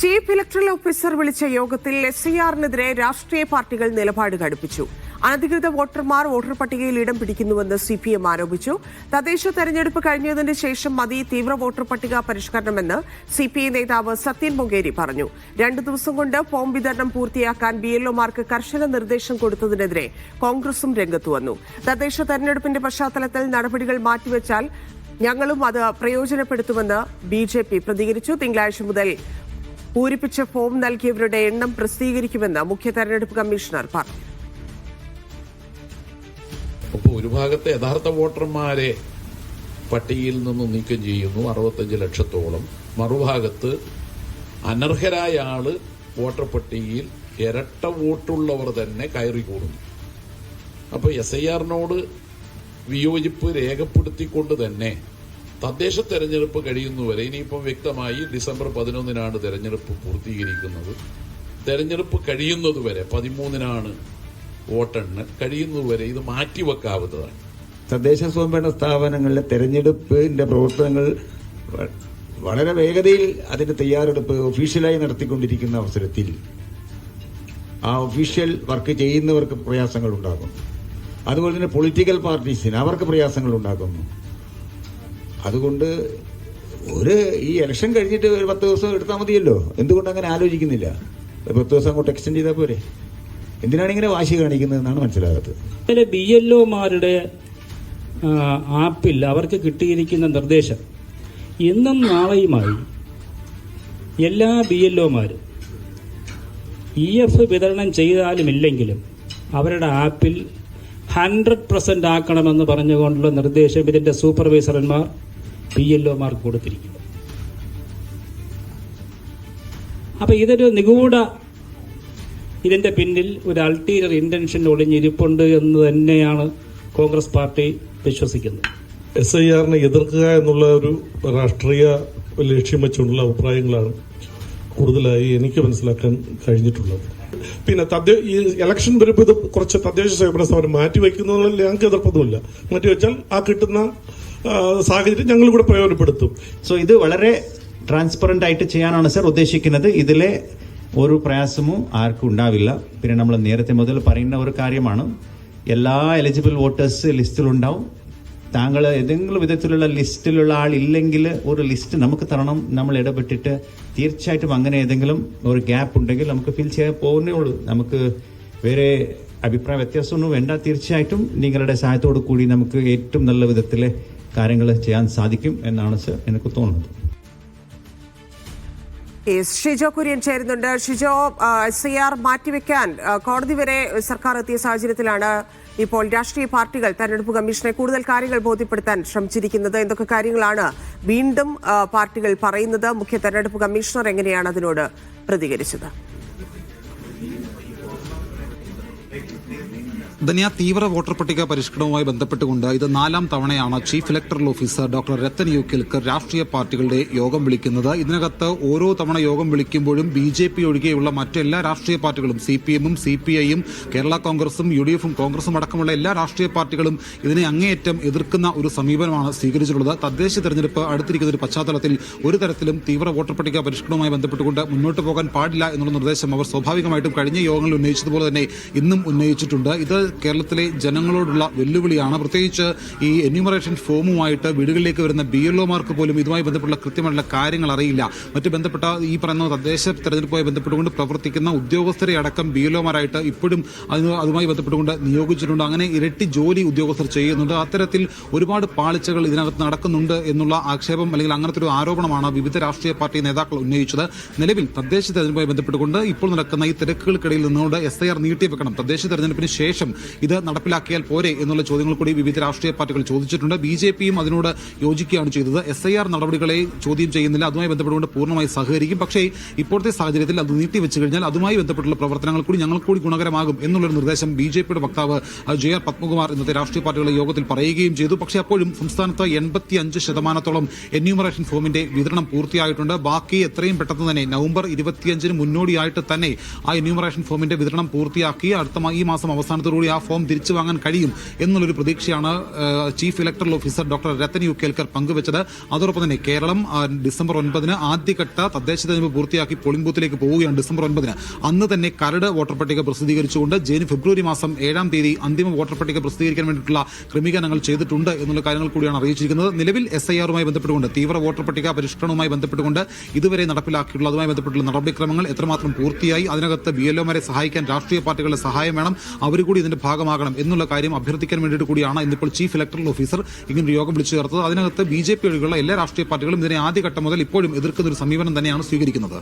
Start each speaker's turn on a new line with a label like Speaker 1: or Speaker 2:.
Speaker 1: Chief electoral officer വിളിച്ച യോഗത്തിൽ S I ആറിനെതിരെ രാഷ്ട്രീയ പാർട്ടികൾ നിലപാട് ഘടിപ്പിച്ചു അനധികൃത വോട്ടർമാർ വോട്ടർ പട്ടികയിൽ ഇടം പിടിക്കുന്നുവെന്ന് സി പി എം ആരോപിച്ചു. തദ്ദേശ തെരഞ്ഞെടുപ്പ് കഴിഞ്ഞതിന് ശേഷം മതി തീവ്ര വോട്ടർ പട്ടിക പരിഷ്കരണമെന്ന് സി പി ഐ നേതാവ് സത്യൻ മൊങ്കേരി പറഞ്ഞു. രണ്ടു ദിവസം കൊണ്ട് ഫോം വിതരണം പൂർത്തിയാക്കാൻ ബി എൽഒമാർക്ക് കർശന നിർദ്ദേശം കൊടുത്തതിനെതിരെ കോൺഗ്രസും രംഗത്തു വന്നു. തദ്ദേശ തെരഞ്ഞെടുപ്പിന്റെ പശ്ചാത്തലത്തിൽ നടപടികൾ മാറ്റിവെച്ചാൽ ഞങ്ങളും അത് പ്രയോജനപ്പെടുത്തുമെന്ന് ബി ജെ പി പ്രതികരിച്ചു. തിങ്കളാഴ്ച മുതൽ പൂരിപ്പിച്ച ഫോം നൽകിയവരുടെ എണ്ണം പ്രസിദ്ധീകരിക്കുമെന്ന് മുഖ്യ തെരഞ്ഞെടുപ്പ് കമ്മീഷണർ പറഞ്ഞു.
Speaker 2: ഒരു ഭാഗത്തെ യഥാർത്ഥ വോട്ടർമാരെ പട്ടികയിൽ നിന്നും നീക്കം ചെയ്യുന്നു അറുപത്തഞ്ച് ലക്ഷത്തോളം. മറുഭാഗത്ത് അനർഹരായ ആൾ വോട്ടർ പട്ടികയിൽ ഇരട്ട വോട്ടുള്ളവർ തന്നെ കയറി കൂടുന്നു അപ്പോൾ എസ് ഐ ആറിനോട് വിയോജിപ്പ് രേഖപ്പെടുത്തിക്കൊണ്ട് തന്നെ തദ്ദേശ തെരഞ്ഞെടുപ്പ് കഴിയുന്നവരെ ഇനിയിപ്പം വ്യക്തമായി ഡിസംബർ പതിനൊന്നിനാണ് തെരഞ്ഞെടുപ്പ് പൂർത്തീകരിക്കുന്നത്. തെരഞ്ഞെടുപ്പ് കഴിയുന്നതുവരെ പതിമൂന്നിനാണ് വോട്ടെണ്ണൽ. കഴിയുന്നതുവരെ ഇത് മാറ്റിവെക്കാവുന്നതാണ്.
Speaker 3: തദ്ദേശ സ്വയംഭരണ സ്ഥാപനങ്ങളിലെ തെരഞ്ഞെടുപ്പിന്റെ പ്രവർത്തനങ്ങൾ വളരെ വേഗതയിൽ അതിന്റെ തയ്യാറെടുപ്പ് ഒഫീഷ്യലായി നടത്തിക്കൊണ്ടിരിക്കുന്ന അവസരത്തിൽ ആ ഒഫീഷ്യൽ വർക്ക് ചെയ്യുന്നവർക്ക് പ്രയാസങ്ങൾ ഉണ്ടാകും അതുപോലെ തന്നെ പൊളിറ്റിക്കൽ പാർട്ടീസിന് അവർക്ക് പ്രയാസങ്ങൾ ഉണ്ടാക്കുന്നു അതുകൊണ്ട് ഒരു ഈ ഇലക്ഷൻ കഴിഞ്ഞിട്ട് ഒരു പത്ത് ദിവസം എടുത്താൽ മതിയല്ലോ. എന്തുകൊണ്ട് അങ്ങനെ ആലോചിക്കുന്നില്ല? പത്ത് ദിവസം അങ്ങോട്ട് എക്സ്റ്റെൻഡ് ചെയ്താൽ പോരെ. എന്തിനാണ് ഇങ്ങനെ വാശി കാണിക്കുന്നതെന്നാണ് മനസ്സിലാകാത്തത്.
Speaker 4: ബി എൽ ഒമാരുടെ ആപ്പിൽ അവർക്ക് കിട്ടിയിരിക്കുന്ന നിർദ്ദേശം ഇന്നും നാളെയുമായി എല്ലാ ബി എൽ ഒമാരും ഇ എഫ് വിതരണം ചെയ്താലും ഇല്ലെങ്കിലും അവരുടെ ആപ്പിൽ ഹൺഡ്രഡ് പെർസെന്റ് ആക്കണമെന്ന് പറഞ്ഞുകൊണ്ടുള്ള നിർദ്ദേശം ഇതിന്റെ സൂപ്പർവൈസർമാർ ബി എൽ ഒമാർക്ക് കൊടുത്തിരിക്കുന്നത് അപ്പൊ ഇതൊരു നിഗൂഢ ഇതിന്റെ പിന്നിൽ ഒരു അൾട്ടീരിയർ ഇന്റൻഷൻ ഒളിഞ്ഞിരിപ്പുണ്ട് എന്ന് തന്നെയാണ് കോൺഗ്രസ് പാർട്ടി വിശ്വസിക്കുന്നത്.
Speaker 5: എസ് ഐ ആറിനെ എതിർക്കുക എന്നുള്ള ഒരു രാഷ്ട്രീയ ലക്ഷ്യം വെച്ചുകൊണ്ടുള്ള അഭിപ്രായങ്ങളാണ് കൂടുതലായി എനിക്ക് മനസ്സിലാക്കാൻ കഴിഞ്ഞിട്ടുള്ളത്. പിന്നെ ഈ ഇലക്ഷൻ വരുമ്പോൾ ഇത് കുറച്ച് തദ്ദേശ സ്വയംഭരണ സ്ഥാപനം മാറ്റിവെക്കുന്നതിൽ ഞങ്ങൾക്ക് എതിർപ്പൊന്നുമില്ല. മാറ്റിവെച്ചാൽ ആ കിട്ടുന്ന സാഹചര്യം ഞങ്ങൾ കൂടെ പ്രയോജനപ്പെടുത്തും.
Speaker 6: സോ ഇത് വളരെ ട്രാൻസ്പെറന്റ് ആയിട്ട് ചെയ്യാനാണ് സാർ ഉദ്ദേശിക്കുന്നത്. ഇതിലെ ഒരു പ്രയാസവും ആർക്കും ഉണ്ടാവില്ല. പിന്നെ നമ്മൾ നേരത്തെ മുതൽ പറയുന്ന ഒരു കാര്യമാണ്. എല്ലാ എലിജിബിൾ വോട്ടേഴ്സ് ലിസ്റ്റിലുണ്ടാവും. താങ്കൾ ഏതെങ്കിലും വിധത്തിലുള്ള ലിസ്റ്റിലുള്ള ആളില്ലെങ്കിൽ ഒരു ലിസ്റ്റ് നമുക്ക് തരണം. നമ്മൾ ഇടപെട്ടിട്ട് തീർച്ചയായിട്ടും അങ്ങനെ ഏതെങ്കിലും ഒരു ഗ്യാപ്പ് ഉണ്ടെങ്കിൽ നമുക്ക് ഫിൽ ചെയ്യാൻ പോകുന്നേ ഉള്ളൂ. നമുക്ക് വേറെ അഭിപ്രായ വ്യത്യാസമൊന്നും വേണ്ട. തീർച്ചയായിട്ടും നിങ്ങളുടെ സഹായത്തോടു കൂടി നമുക്ക് ഏറ്റവും നല്ല വിധത്തിൽ കാര്യങ്ങൾ ചെയ്യാൻ സാധിക്കും എന്നാണ് എനിക്ക് തോന്നുന്നത്.
Speaker 1: ഷിജോ കുര്യൻ ചേരുന്നുണ്ട്. ഷിജോ സി ആർ മാറ്റിവെക്കാൻ കോടതി വരെ സർക്കാർ എത്തിയ സാഹചര്യത്തിലാണ് ഇപ്പോൾ രാഷ്ട്രീയ പാർട്ടികൾ തെരഞ്ഞെടുപ്പ് കമ്മീഷനെ കൂടുതൽ കാര്യങ്ങൾ ബോധ്യപ്പെടുത്താൻ ശ്രമിച്ചിരിക്കുന്നത്. എന്തൊക്കെ കാര്യങ്ങളാണ് വീണ്ടും പാർട്ടികൾ പറയുന്നത്? മുഖ്യ തെരഞ്ഞെടുപ്പ് കമ്മീഷണർ എങ്ങനെയാണ് അതിനോട് പ്രതികരിച്ചത്?
Speaker 7: ധന്യ തീവ്ര വോട്ടർ പട്ടിക പരിഷ്കരണവുമായി ബന്ധപ്പെട്ടുകൊണ്ട് ഇത് നാലാം തവണയാണ് chief electoral officer doctor Rathan U Kelkar രാഷ്ട്രീയ പാർട്ടികളുടെ യോഗം വിളിക്കുന്നത്. ഇതിനകത്ത് ഓരോ തവണ യോഗം വിളിക്കുമ്പോഴും ബി ജെ പി ഒഴികെയുള്ള മറ്റെല്ലാ രാഷ്ട്രീയ പാർട്ടികളും സി പി എമ്മും സി പി ഐയും കേരള കോൺഗ്രസും യു ഡി എഫും കോൺഗ്രസും അടക്കമുള്ള എല്ലാ രാഷ്ട്രീയ പാർട്ടികളും ഇതിനെ അങ്ങേയറ്റം എതിർക്കുന്ന ഒരു സമീപനമാണ് സ്വീകരിച്ചിട്ടുള്ളത്. തദ്ദേശ തെരഞ്ഞെടുപ്പ് അടുത്തിരിക്കുന്ന ഒരു പശ്ചാത്തലത്തിൽ ഒരു തരത്തിലും തീവ്ര വോട്ടർ പട്ടിക പരിഷ്കരണവുമായി ബന്ധപ്പെട്ടുകൊണ്ട് മുന്നോട്ട് പോകാൻ പാടില്ല എന്നുള്ള നിർദ്ദേശം അവർ സ്വാഭാവികമായിട്ടും കഴിഞ്ഞ യോഗങ്ങളിൽ ഉന്നയിച്ചതുപോലെ തന്നെ ഇന്നും ഉന്നയിച്ചിട്ടുണ്ട്. ഇത് കേരളത്തിലെ ജനങ്ങളോടുള്ള വെല്ലുവിളിയാണ്. പ്രത്യേകിച്ച് ഈ എന്യൂമറേഷൻ ഫോമുമായിട്ട് വീടുകളിലേക്ക് വരുന്ന ബി എൽ ഒമാർക്ക് പോലും ഇതുമായി ബന്ധപ്പെട്ടുള്ള കൃത്യമായിട്ടുള്ള കാര്യങ്ങൾ അറിയില്ല. മറ്റ് ബന്ധപ്പെട്ട ഈ പറയുന്ന തദ്ദേശ തെരഞ്ഞെടുപ്പുമായി ബന്ധപ്പെട്ടുകൊണ്ട് പ്രവർത്തിക്കുന്ന ഉദ്യോഗസ്ഥരെ അടക്കം ബി എൽ ഒമാരായിട്ട് ഇപ്പോഴും അതുമായി ബന്ധപ്പെട്ടുകൊണ്ട് നിയോഗിച്ചിട്ടുണ്ട്. അങ്ങനെ ഇരട്ടി ജോലി ഉദ്യോഗസ്ഥർ ചെയ്യുന്നുണ്ട്. അത്തരത്തിൽ ഒരുപാട് പാളിച്ചകൾ ഇതിനകത്ത് നടക്കുന്നുണ്ട് എന്നുള്ള ആക്ഷേപം അല്ലെങ്കിൽ അങ്ങനത്തെ ഒരു ആരോപണമാണ് വിവിധ രാഷ്ട്രീയ പാർട്ടി നേതാക്കൾ ഉന്നയിച്ചത്. നിലവിൽ തദ്ദേശ തെരഞ്ഞെടുപ്പുമായി ബന്ധപ്പെട്ടുകൊണ്ട് ഇപ്പോൾ നടക്കുന്ന ഈ തിരക്കുകൾക്കിടയിൽ നിന്നുകൊണ്ട് എസ് ഐ ആർ നീട്ടിവെക്കണം. തദ്ദേശ തെരഞ്ഞെടുപ്പിന് ശേഷം ഇത് നടപ്പിലാക്കിയാൽ പോരെ എന്നുള്ള ചോദ്യങ്ങൾ കൂടി വിവിധ രാഷ്ട്രീയ പാർട്ടികൾ ചോദിച്ചിട്ടുണ്ട്. ബി ജെ പിയും അതിനോട് യോജിക്കുകയാണ് ചെയ്തത്. എസ് ഐ ആർ നടപടികളെ ചോദ്യം ചെയ്യുന്നില്ല. അതുമായി ബന്ധപ്പെട്ടുകൊണ്ട് പൂർണമായി സഹകരിക്കും. പക്ഷേ ഇപ്പോഴത്തെ സാഹചര്യത്തിൽ അത് നീട്ടിവെച്ചു കഴിഞ്ഞാൽ അതുമായി ബന്ധപ്പെട്ടുള്ള പ്രവർത്തനങ്ങൾ കൂടി ഞങ്ങൾ കൂടി ഗുണകരമാകും എന്നുള്ളൊരു നിർദ്ദേശം ബി ജെ പിയുടെ വക്താവ് ജെ ആർ പത്മകുമാർ ഇന്നത്തെ രാഷ്ട്രീയ പാർട്ടികളുടെ യോഗത്തിൽ പറയുകയും ചെയ്തു. പക്ഷേ അപ്പോഴും സംസ്ഥാനത്ത് എൺപത്തി അഞ്ച് ശതമാനത്തോളം എന്യൂമറേഷൻ ഫോമിന്റെ വിതരണം പൂർത്തിയായിട്ടുണ്ട്. ബാക്കി എത്രയും പെട്ടെന്ന് തന്നെ നവംബർ ഇരുപത്തിയഞ്ചിന് മുന്നോടിയായിട്ട് തന്നെ ആ എന്യൂമറേഷൻ ഫോമിന്റെ വിതരണം പൂർത്തിയാക്കി. അടുത്ത ഈ മാസം അവസാനത്തോടുകൂടി കൂടി ആ ഫോം തിരിച്ചു വാങ്ങാൻ കഴിയും എന്നുള്ളൊരു പ്രതീക്ഷയാണ് chief electoral officer doctor Rathan U Kelkar പങ്കുവച്ചത്. അതോടൊപ്പം തന്നെ കേരളം ഡിസംബർ ഒൻപതിന് ആദ്യഘട്ട തദ്ദേശ തെരഞ്ഞെടുപ്പ് പൂർത്തിയാക്കി പോളിംഗ് ബൂത്തിലേക്ക് പോവുകയാണ് ഡിസംബർ ഒൻപതിന്. അന്ന് തന്നെ കരട് വോട്ടർ പട്ടിക പ്രസിദ്ധീകരിച്ചുകൊണ്ട് ജനുവരി ഫെബ്രുവരി മാസം ഏഴാം തീയതി അന്തിമ വോട്ടർ പട്ടിക പ്രസിദ്ധീകരിക്കാൻ വേണ്ടിയിട്ടുള്ള ക്രമീകരണങ്ങൾ ചെയ്തിട്ടുണ്ട് എന്നുള്ള കാര്യങ്ങൾ കൂടിയാണ് അറിയിച്ചിരിക്കുന്നത്. നിലവിൽ എസ് ഐ ആറുമായി ബന്ധപ്പെട്ടുകൊണ്ട് തീവ്ര വോട്ടർ പട്ടിക പരിഷ്കരണവുമായി ബന്ധപ്പെട്ടുകൊണ്ട് ഇതുവരെ നടപ്പിലാക്കിയിട്ടുള്ള അതുമായി ബന്ധപ്പെട്ടുള്ള നടപടിക്രമങ്ങൾ എത്രമാത്രം പൂർത്തിയായി അതിനകത്ത് ബി എൽഒമാരെ സഹായിക്കാൻ രാഷ്ട്രീയ പാർട്ടികളുടെ സഹായം വേണം അവർ കൂടി ഇതിന്റെ ഭാഗമാകണം എന്നുള്ള കാര്യം അഭ്യർത്ഥിക്കാൻ വേണ്ടിയിട്ട് കൂടിയാണ് ഇന്നിപ്പോൾ ചീഫ് ഇലക്ടറൽ ഓഫീസർ ഇങ്ങനൊരു യോഗം വിളിച്ചു ചേർത്തത്. അതിനകത്ത് ബി ജെ പി ഒഴികെയുള്ള എല്ലാ രാഷ്ട്രീയ പാർട്ടികളും ഇതിനെ ആദ്യഘട്ടം മുതൽ ഇപ്പോഴും എതിർക്കുന്ന ഒരു സമീപനം തന്നെയാണ് സ്വീകരിക്കുന്നത്.